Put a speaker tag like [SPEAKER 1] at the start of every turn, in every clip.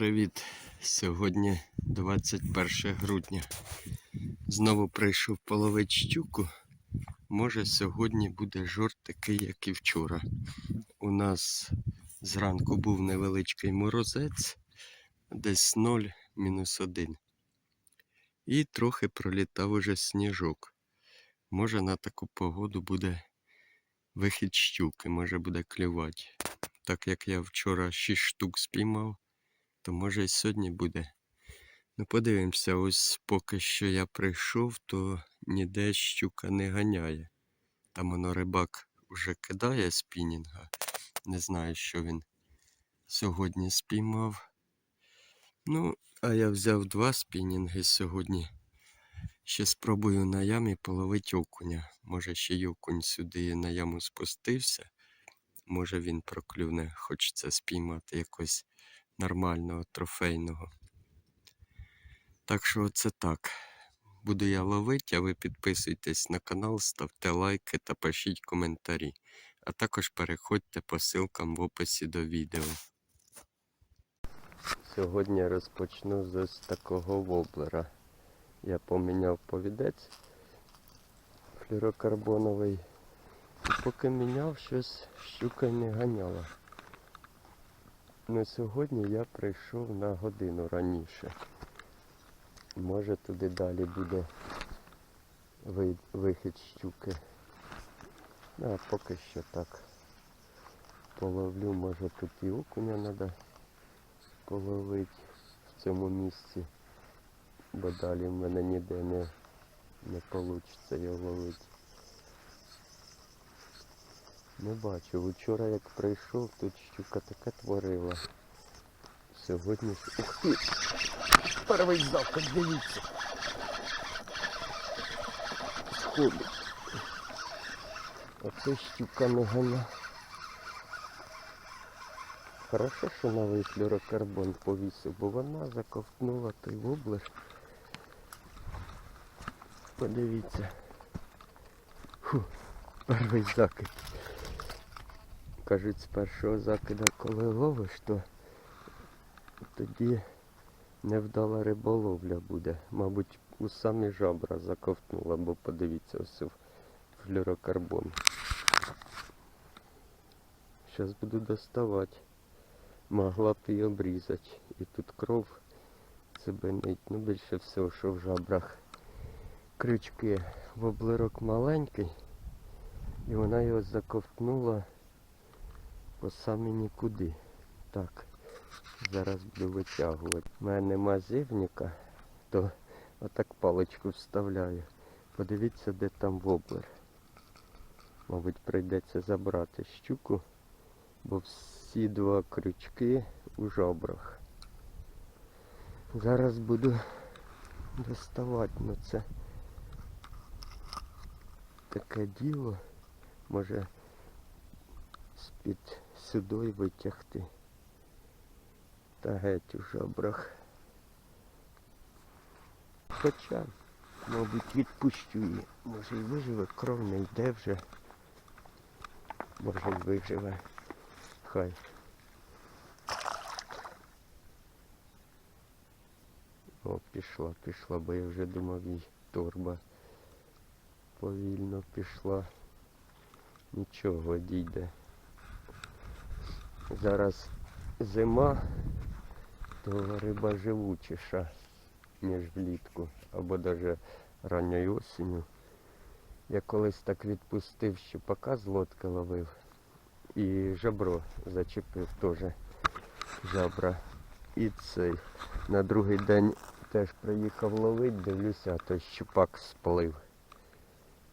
[SPEAKER 1] привіт! Сьогодні 21 грудня. Знову прийшов половити щуку. Може сьогодні буде жорт такий, як і вчора. У нас зранку був невеличкий морозець, десь 0 мінус 1. І трохи пролітав уже сніжок. Може на таку погоду буде вихід щуки, може буде клювати. Так як я вчора 6 штук спіймав, то може і сьогодні буде. Ну, подивимося, ось поки що я прийшов, то ніде щука не ганяє. Там воно рибак уже кидає спінінга. Не знаю, що він сьогодні спіймав. Ну, а я взяв два спінінги сьогодні. Ще спробую на ямі половити окуня. Може ще й окунь сюди на яму спустився. Може він проклюне, хочеться спіймати якось нормального, трофейного. Так що це так. Буду я ловити, а ви підписуйтесь на канал, ставте лайки та пишіть коментарі. А також переходьте по ссылкам в описі до відео. Сьогодні розпочну з ось такого воблера. Я поміняв повідець флюрокарбоновий. І поки міняв, щось щука не ганяла. Ну сьогодні я прийшов на годину раніше. Може туди далі буде вихід щуки. Ну, а поки що так. Половлю, може тут і окуня треба половити в цьому місці, бо далі в мене ніде не, не вийде його ловити. Не бачу. Вчора як прийшов, тут щука таке творила. Сьогодні. ж- Ух ти! Перший закид, дивіться. Сходить. Оце щука не гана. Хорошо, що новий флюрокарбон повісив, бо вона заковтнула той воблер. Подивіться. Фу, перший закид. Кажуть, з першого закида, коли ловиш, то тоді невдала риболовля буде. Мабуть, у самі жабра заковтнула, бо подивіться ось флюрокарбон. Зараз буду доставати. Могла б і обрізати. І тут кров цибенить. Ну більше всього, що в жабрах крючки. Воблерок маленький. І вона його заковтнула по самі нікуди. Так, зараз буду витягувати. У мене нема зівника, то отак паличку вставляю. Подивіться, де там воблер. Мабуть, прийдеться забрати щуку, бо всі два крючки у жабрах. Зараз буду доставати, ну це таке діло. Може з-під сюди витягти. Та геть у жабрах. Хоча, мабуть, відпущу її. Може і виживе, кров не йде вже. Може і виживе. Хай. О, пішла, пішла, бо я вже думав їй торба повільно пішла. Нічого дійде. Зараз зима, то риба живучіша, ніж влітку, або навіть ранньою осінню. Я колись так відпустив щупака з лодки ловив і жабро зачепив теж жабра. І цей на другий день теж приїхав ловити, дивлюся, а той щупак сплив.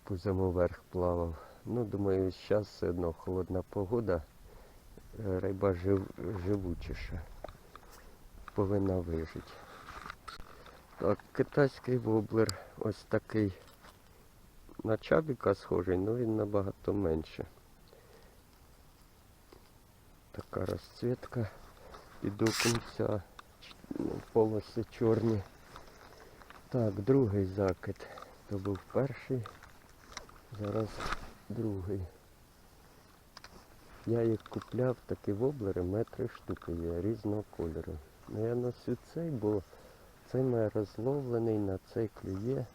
[SPEAKER 1] Пузом вверх плавав. Ну, думаю, зараз все одно холодна погода, риба жив, живучіша. Повинна вижити. Так, китайський воблер ось такий на чабіка схожий, але він набагато менше. Така розцвітка під окунця, ну, полоси чорні. Так, другий закид. То був перший. Зараз другий. Я їх купляв, такі воблери, метри штуки є, різного кольору. Ну я носю цей, бо цей має розловлений, на цей клює.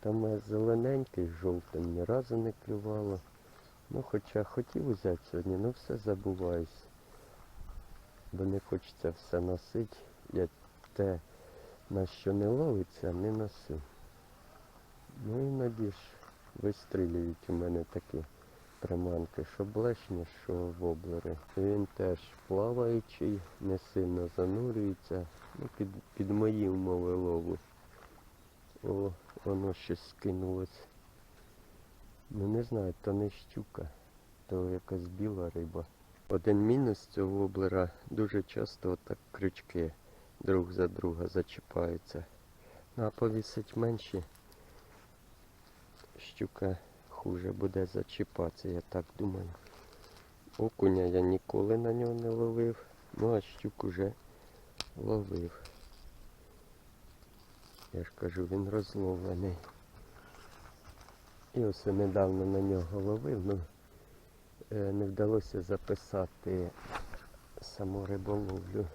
[SPEAKER 1] Там має зелененький жовтим, ні разу не клювало. Ну хоча хотів взяти сьогодні, ну все забуваюсь. Бо не хочеться все носити. Я те, на що не ловиться, не носив. Ну іноді ж вистрілюють у мене такі приманки, що блешні, що воблери. Він теж плаваючий, не сильно занурюється. Ну, під, під мої умови лову. О, воно щось скинулось. Ну не знаю, то не щука, то якась біла риба. Один мінус цього воблера дуже часто отак крючки друг за друга зачіпаються. Ну а повісить менші, щука хуже буде зачіпатися, я так думаю. Окуня я ніколи на нього не ловив, ну а щук уже ловив. Я ж кажу, він розловлений. І ось недавно на нього ловив, ну е, не вдалося записати саму риболовлю.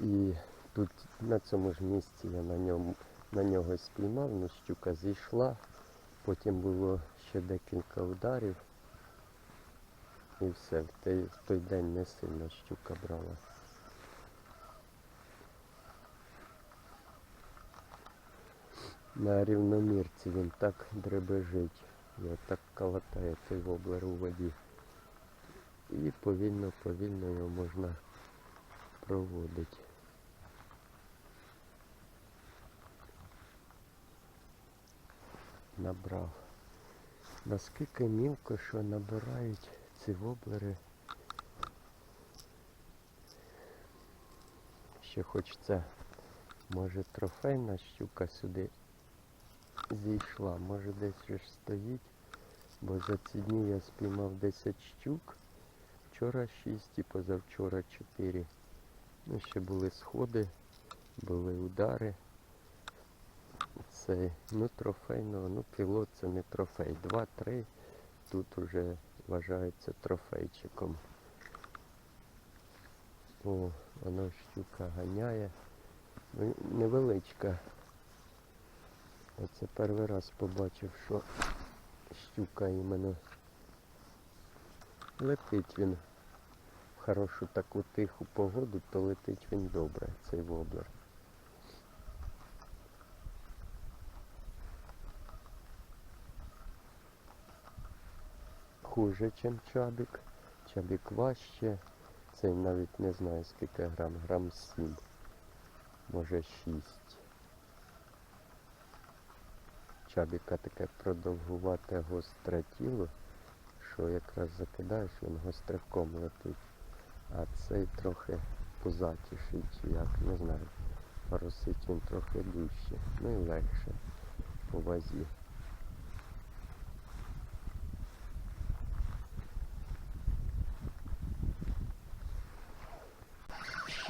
[SPEAKER 1] І тут на цьому ж місці я на ньому на нього спіймав, ну щука зійшла, потім було ще декілька ударів. І все, в той, в той день не сильно щука брала. На рівномірці він так дребежить. Його так калатає цей воблер у воді. І повільно, повільно його можна проводити. Набрав. Наскільки мілко, що набирають ці воблери. Ще хочеться, може трофейна щука сюди зійшла, може десь ж стоїть, бо за ці дні я спіймав 10 щук, вчора 6 і позавчора 4. Ну, ще були сходи, були удари. Це, ну, трофейного, ну, пілот це не трофей. 2-3 тут уже вважається трофейчиком. О, воно щука ганяє. Ну, невеличка. Оце перший раз побачив, що щука іменно летить він в хорошу таку тиху погоду, то летить він добре, цей воблер. Хуже, ніж чабік. Чабік важче. Цей навіть не знаю скільки грам, грам 7, може 6. Чабіка таке продовгувате гостре тіло, що якраз закидаєш, він гостриком летить. А цей трохи пузатіший чи як, не знаю. Поросить він трохи дужче, ну і легше по вазі.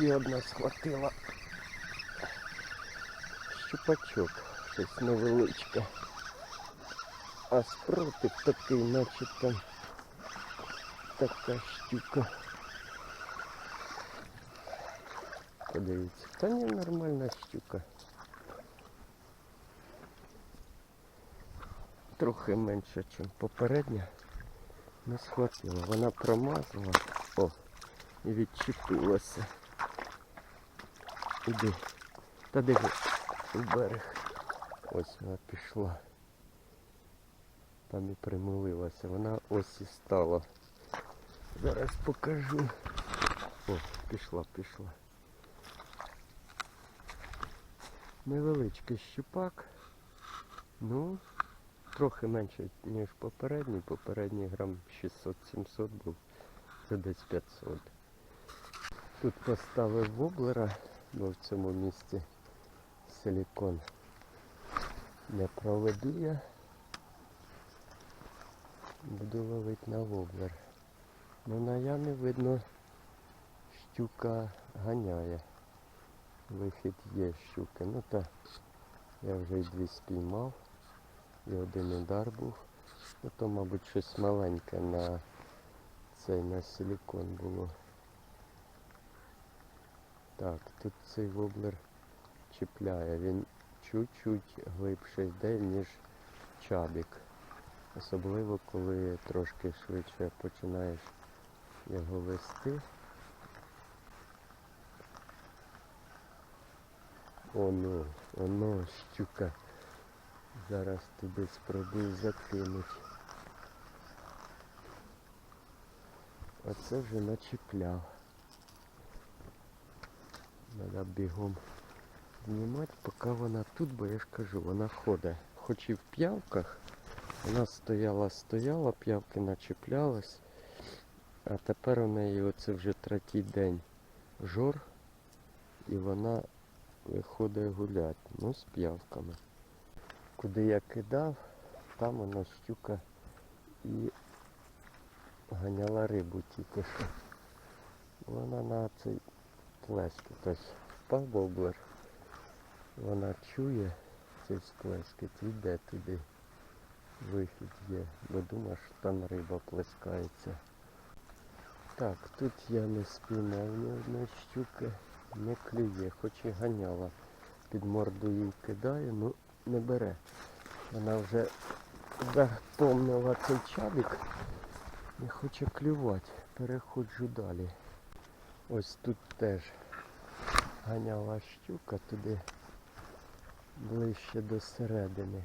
[SPEAKER 1] Ще одна схватила. Щупачок, щось невеличке. А спротив такий, наче там така штука. Подивіться. Та ні, нормальна щука. Трохи менше, ніж попередня. Не схватила. Вона промазала. О, і відчепилася. Іди. Та диви у берег. Ось вона пішла. Там і примолилася. Вона ось і стала. Зараз покажу. О, пішла, пішла. Невеличкий щупак. Ну, трохи менше, ніж попередній. Попередній грам 600-700 був. Це десь 500. Тут поставив воблера, бо в цьому місці силікон не проведу я. Буду ловити на воблер. Ну на ямі видно щука ганяє. Вихід є щуки. Ну та я вже й дві спіймав. І один удар був. Ну то, мабуть, щось маленьке на цей на силікон було. Так, тут цей воблер чіпляє. Він чуть-чуть глибше йде, ніж чабік. Особливо, коли трошки швидше починаєш його вести. Оно, оно, щука. Зараз туди спробую закинуть. Оце вже начіпляв. Треба бігом знімати, поки вона тут, бо я ж кажу, вона ходить. Хоч і в п'явках, вона стояла, стояла, п'явки начіплялась. А тепер у неї оце вже третій день жор, і вона виходить гуляти, ну з п'явками. Куди я кидав, там вона щука і ганяла рибу тільки що. Вона на цей плескіт ось впав боблер. Вона чує цей сплескіт, йде туди. Вихід є, бо думає, що там риба плескається. Так, тут я не спіймав ні одної щуки, не клює, хоч і ганяла. Під морду їй кидаю, ну не бере. Вона вже запомнила цей чабік, не хоче клювати. Переходжу далі. Ось тут теж ганяла щука туди ближче до середини.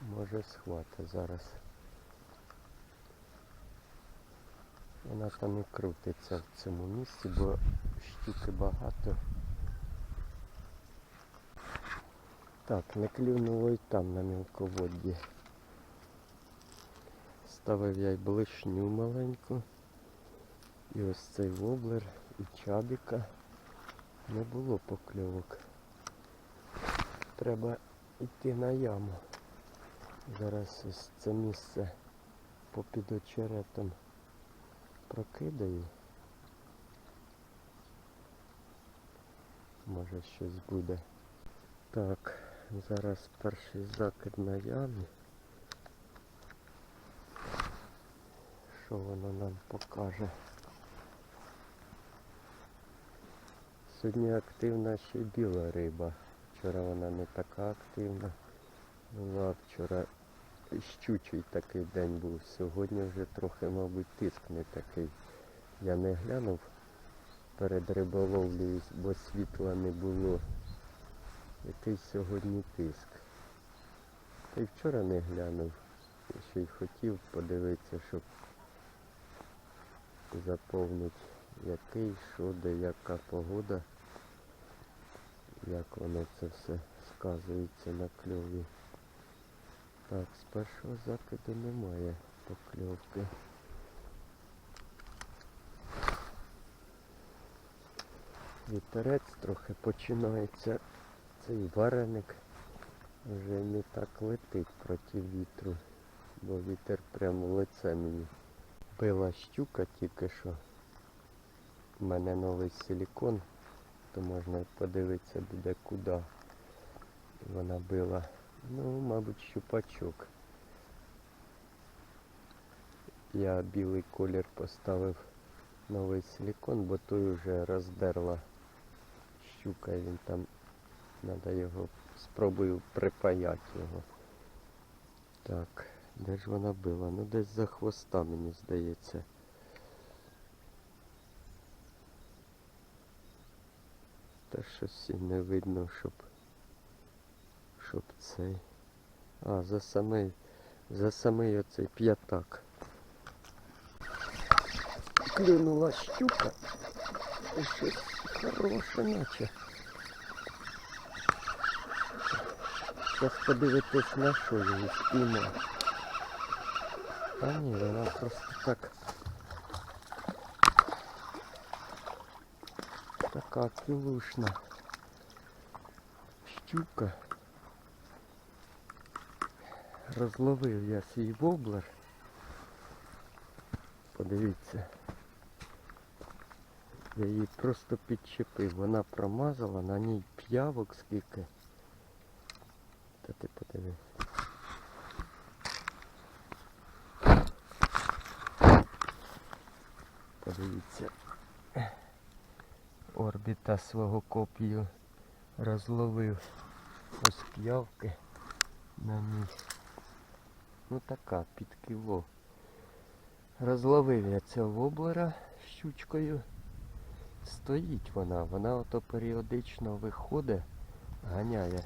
[SPEAKER 1] Може схвата зараз. Вона там і крутиться в цьому місці, бо щуки багато. Так, не клюнуло і там на мілководді. Ставив я й блишню маленьку. І ось цей воблер і чабіка. Не було покльовок. Треба йти на яму. Зараз ось це місце попід очеретом прокидаю. Може щось буде. Так, зараз перший закид на ямі. Що воно нам покаже? Сьогодні активна ще біла риба. Вчора вона не така активна була. Вчора щучий такий день був. Сьогодні вже трохи, мабуть, тиск не такий. Я не глянув перед риболовлею, бо світла не було. Який сьогодні тиск. Та й вчора не глянув. Ще й хотів подивитися, щоб заповнити який, що, де, яка погода, як воно це все сказується на кльові. Так, з першого закиду немає покльовки. Вітерець трохи починається. Цей вареник вже не так летить проти вітру, бо вітер прямо в лице мені. Била щука тільки що. У мене новий силікон, то можна подивитися буде куди вона била. Ну, мабуть, щупачок. Я білий колір поставив новий силікон, бо той вже роздерла щука, він там треба його спробую припаяти його. Так, де ж вона била? Ну десь за хвоста, мені здається. Та щось і не видно, щоб щоб цей. А, за самий, за самий оцей п'ятак. Клюнула щука. І щось хороше наче. Зараз подивитись на що її спіймав. А ні, вона просто так. Така кілушна щука. Розловив я свій воблер. Подивіться. Я її просто підчепив. Вона промазала, на ній п'явок скільки. Та ти подивись. Подивіться. Орбіта свого копію розловив. Ось п'явки на ній. Ну така, під кіло. Розловив я цього воблера щучкою. Стоїть вона, вона ото періодично виходить, ганяє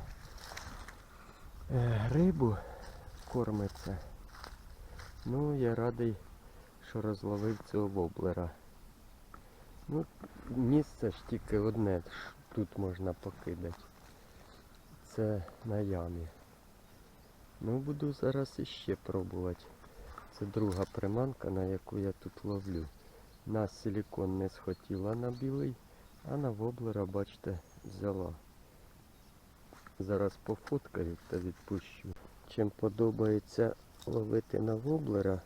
[SPEAKER 1] е, рибу, кормиться. Ну, я радий, що розловив цього воблера. Ну, місце ж тільки одне, тут можна покидати. Це на ямі. Ну, буду зараз іще пробувати. Це друга приманка, на яку я тут ловлю. На силікон не схотіла на білий, а на воблера, бачите, взяла. Зараз пофоткаю та відпущу. Чим подобається ловити на воблера,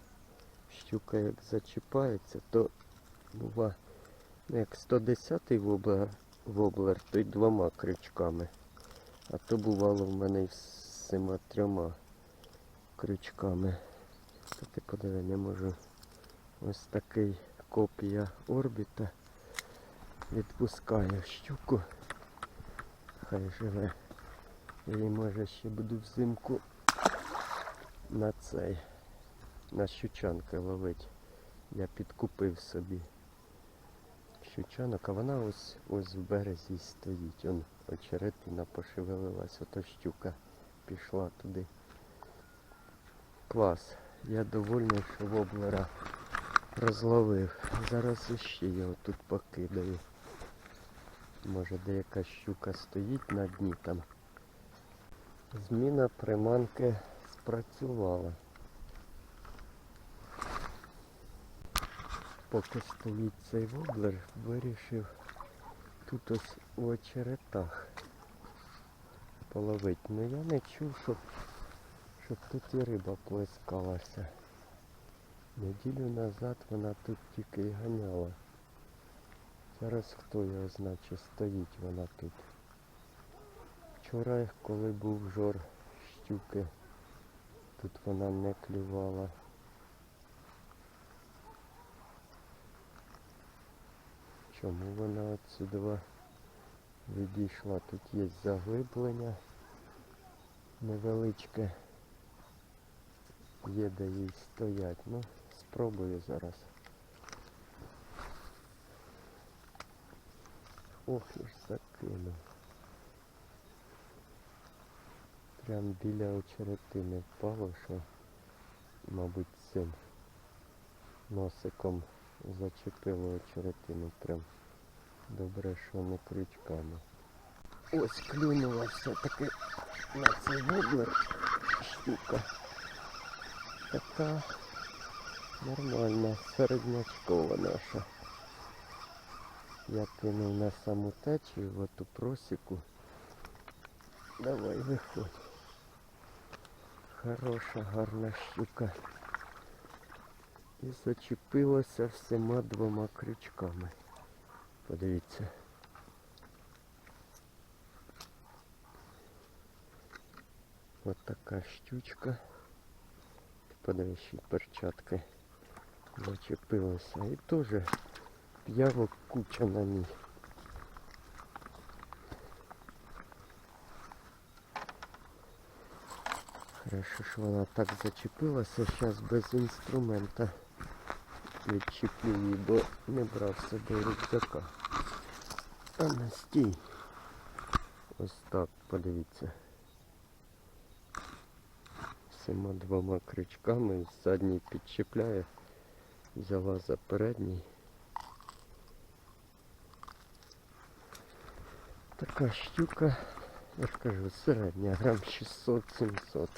[SPEAKER 1] щука як зачіпається, то бува ну, як 110 воблер, воблер, то й двома крючками. А то бувало в мене й всіма трьома крючками. Та ти подиви, не можу. Ось такий копія орбіта. Відпускаю щуку. Хай живе. І може ще буду взимку на цей. На щучанки ловити. Я підкупив собі щучанок, а вона ось ось в березі стоїть. Он очеретина пошевелилась, ото щука пішла туди. Клас. Я довольний, що воблера розловив. Зараз іще його тут покидаю. Може деяка щука стоїть на дні там. Зміна приманки спрацювала. Поки стоїть цей воблер, вирішив тут ось у очеретах половити. Ну я не чув, щоб, щоб тут і риба плескалася. Неділю назад вона тут тільки і ганяла. Зараз хто його значить, стоїть вона тут. Вчора, коли був жор щуки, тут вона не клювала. Чому вона отсюди відійшла? Тут є заглиблення невеличке. Є де їй стоять. Ну, спробую зараз. Ох, і ж закинув. Прям біля очеретини впало, що, мабуть, цим носиком зачепило очеретину. Прям добре, що не крючками. Ось клюнула все-таки на цей воблер штука. Така нормальна, середнячкова наша. Я кинув на саму течію в оту просіку. Давай виходь. Хороша, гарна щука. І зачепилася всіма двома крючками. Подивіться. Ось така щучка. Й перчатки зачепилася. І теж п'явок куча на ній. Хорошо, що вона так зачепилася, зараз без інструмента відчеплю її, бо не брав з собою рюкзака. А на стій. Ось так, подивіться. Всіма двома крючками задній підчепляє, взяла за передній. Така щука, я ж кажу, середня, грам 600-700.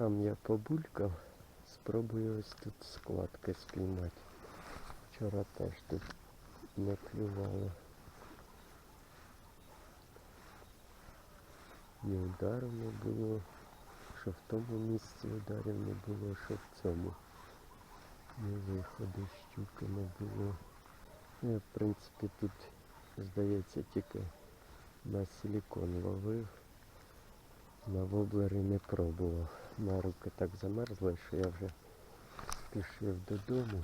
[SPEAKER 1] Там я побулькав, спробую ось тут складки спіймати. Вчора теж тут не клювало. Ні удару не було, що в тому місці ударів не було, що в цьому. Ні виходу щуки не було. Я, в принципі, тут, здається, тільки на силікон ловив. На воблери не пробував. На руки так замерзли, що я вже пішов додому.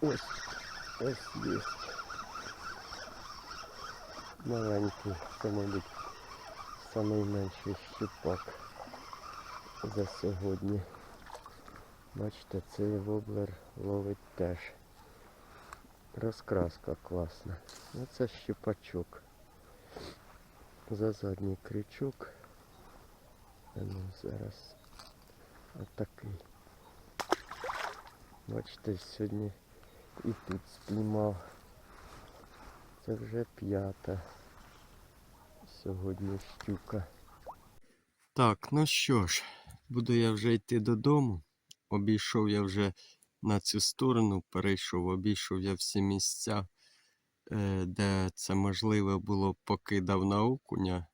[SPEAKER 1] Ось, ось є. Маленький, це, мабуть, найменший щупак за сьогодні. Бачите, цей воблер ловить теж. Розкраска класна. Оце щупачок. За задній крючок. Ну зараз отакий. Бачите, сьогодні і тут спіймав. Це вже п'ята. Сьогодні щука. Так, ну що ж, буду я вже йти додому. Обійшов я вже на цю сторону, перейшов, обійшов я всі місця, де це можливо було, покидав на окуня.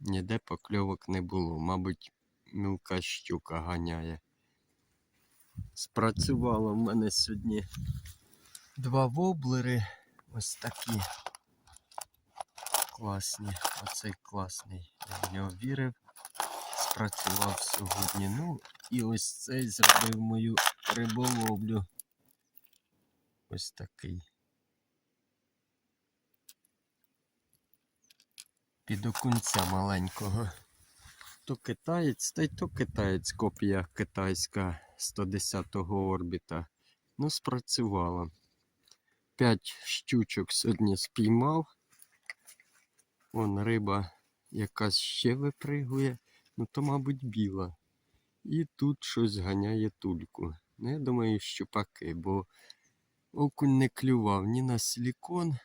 [SPEAKER 1] Ніде покльовок не було. Мабуть, мілка щука ганяє. Спрацювало в мене сьогодні два воблери. Ось такі класні. Оцей класний. Я в нього вірив. Спрацював сьогодні. Ну, і ось цей зробив мою риболовлю. Ось такий. Під окунця маленького. То китаєць, та й то китаєць, копія китайська 110-го орбіта. Ну, спрацювала. П'ять щучок сьогодні спіймав. Вон риба якась ще випригує, ну то, мабуть, біла. І тут щось ганяє тульку. Ну, я думаю, щупаки, бо окунь не клював ні на силікон,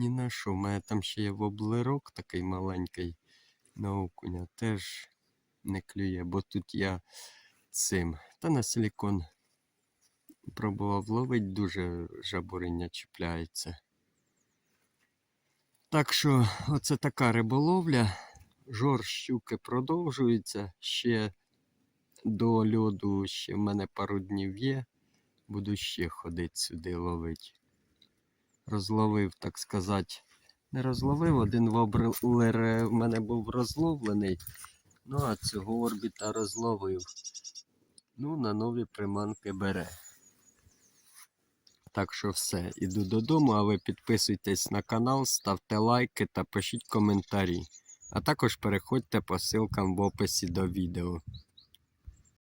[SPEAKER 1] ні на що. У мене там ще є воблерок такий маленький на окуня. Теж не клює, бо тут я цим. Та на силікон пробував ловити, дуже жабуриння чіпляється. Так що, оце така риболовля. Жор щуки продовжується. Ще до льоду ще в мене пару днів є. Буду ще ходити сюди ловити. Розловив, так сказати. Не розловив, один воблер в мене був розловлений. Ну, а цього орбіта розловив. Ну, на нові приманки бере. Так що все, іду додому, а ви підписуйтесь на канал, ставте лайки та пишіть коментарі. А також переходьте по ссылкам в описі до відео.